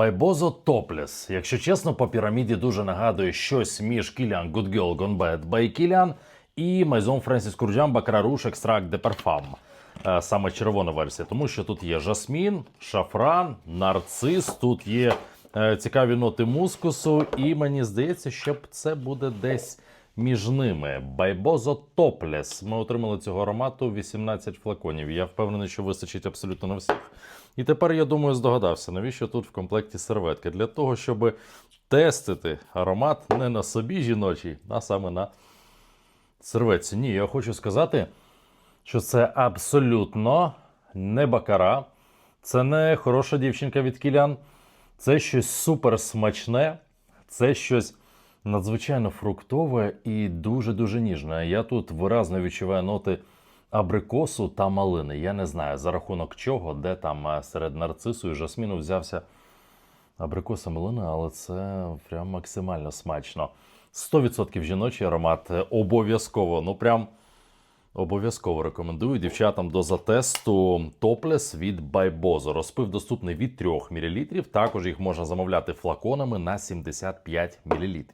Байбозо Топлес. Якщо чесно, по піраміді дуже нагадує щось між Кіліан Good Girl Gone і Майзон Френсіс Курджан Бакараруш Екстракт де Парфам. Е, Саме червона версія, тому що тут є жасмін, шафран, нарцис, тут є е, цікаві ноти мускусу, і мені здається, що це буде десь між ними. Байбозо Топлес. Ми отримали цього аромату 18 флаконів. Я впевнений, що вистачить абсолютно на всіх. І тепер я думаю, здогадався, навіщо тут в комплекті серветки? Для того, щоб тестити аромат не на собі жіночий, а саме на серветці. Ні, я хочу сказати, що це абсолютно не бакара, це не хороша дівчинка від кілян, це щось супер смачне, це щось надзвичайно фруктове і дуже-дуже ніжне. Я тут виразно відчуваю ноти абрикосу та малини. Я не знаю за рахунок чого, де там е, серед нарцису і жасміну взявся абрикоса малина, але це прям максимально смачно. 100% жіночий аромат е, обов'язково. Ну прям обов'язково рекомендую дівчатам до затесту топлес від Байбозо. Розпив доступний від 3 мл. Також їх можна замовляти флаконами на 75 мл.